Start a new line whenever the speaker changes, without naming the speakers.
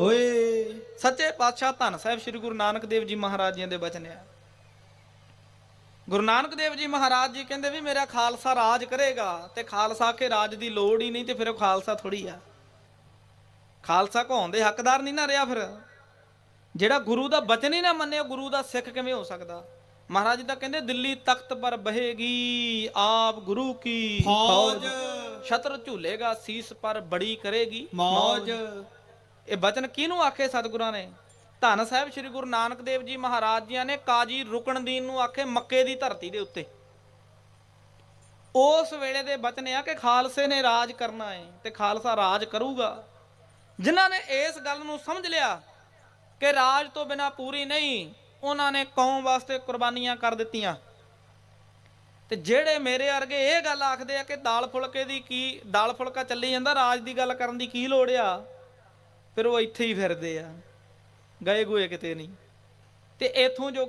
ਹੋਏ।
ਸੱਚੇ ਪਾਤਸ਼ਾਹ ਧੰਨ ਸਾਹਿਬ ਸ੍ਰੀ ਗੁਰੂ ਨਾਨਕ ਦੇਵ ਜੀ ਮਹਾਰਾਜ ਜੀ ਦੇ ਬਚਨ ਆ। ਗੁਰੂ ਨਾਨਕ ਦੇਵ ਜੀ ਮਹਾਰਾਜ ਜੀ ਕਹਿੰਦੇ ਵੀ ਮੇਰਾ ਖਾਲਸਾ ਰਾਜ ਕਰੇਗਾ ਤੇ ਖਾਲਸਾ ਕੇ ਰਾਜ ਦੀ ਲੋੜ ਹੀ ਨਹੀਂ ਤੇ ਫਿਰ ਉਹ ਖਾਲਸਾ ਥੋੜੀ ਆ। ਖਾਲਸਾ ਕਹਾਉਣ ਦੇ ਹੱਕਦਾਰ ਨਹੀਂ ਨਾ ਰਿਹਾ ਫਿਰ। ਜਿਹੜਾ ਗੁਰੂ ਦਾ ਬਚਨ ਹੀ ਨਾ ਮੰਨੇ ਉਹ ਗੁਰੂ ਦਾ ਸਿੱਖ ਕਿਵੇਂ ਹੋ ਸਕਦਾ? ਮਹਾਰਾਜ ਜੀ ਤਾਂ ਕਹਿੰਦੇ ਦਿੱਲੀ ਤਖਤ ਪਰ ਬਹੇਗੀ ਆਪ ਗੁਰੂ ਕੀ
ਫੌਜ।
ਛਤਰ ਝੂਲੇਗਾ ਸੀਸ ਪਰ ਬੜੀ ਕਰੇਗੀ।
ਮੌਜ।
ਇਹ ਬਚਨ ਕਿਹਨੂੰ ਆਖੇ ਸਤਿਗੁਰਾਂ ਨੇ? ਧੰਨ ਸਾਹਿਬ ਸ੍ਰੀ ਗੁਰੂ ਨਾਨਕ ਦੇਵ ਜੀ ਮਹਾਰਾਜ ਜੀਆਂ ਨੇ ਕਾਜੀ ਰੁਕਣਦੀਨ ਨੂੰ ਆਖੇ ਮੱਕੇ ਦੀ ਧਰਤੀ ਦੇ ਉੱਤੇ। ਉਸ ਵੇਲੇ ਦੇ ਬਚਨ ਆ ਕਿ ਖਾਲਸੇ ਨੇ ਰਾਜ ਕਰਨਾ ਹੈ ਤੇ ਖਾਲਸਾ ਰਾਜ ਕਰੂਗਾ। ਜਿਨ੍ਹਾਂ ਨੇ ਇਸ ਗੱਲ ਨੂੰ ਸਮਝ ਲਿਆ ਕਿ ਰਾਜ ਤੋਂ ਬਿਨਾ ਪੂਰੀ ਨਹੀਂ, ਉਹਨਾਂ ਨੇ ਕੌਮ ਵਾਸਤੇ ਕੁਰਬਾਨੀਆਂ ਕਰ ਦਿੱਤੀਆਂ। ਤੇ ਜਿਹੜੇ ਮੇਰੇ ਵਰਗੇ ਇਹ ਗੱਲ ਆਖਦੇ ਆ ਕਿ ਦਾਲ ਫੁਲਕੇ ਦੀ ਕੀ ਦਾਲ ਫੁਲਕਾ ਚੱਲੀ ਜਾਂਦਾ, ਰਾਜ ਦੀ ਗੱਲ ਕਰਨ ਦੀ ਕੀ ਲੋੜ ਆ? ਫਿਰ ਉਹ ਇੱਥੇ ਹੀ ਫਿਰਦੇ ਆ। ਗਏ ਗੋਏ ਕਿਤੇ ਨਹੀਂ। ਤੇ ਇਥੋਂ ਜੋ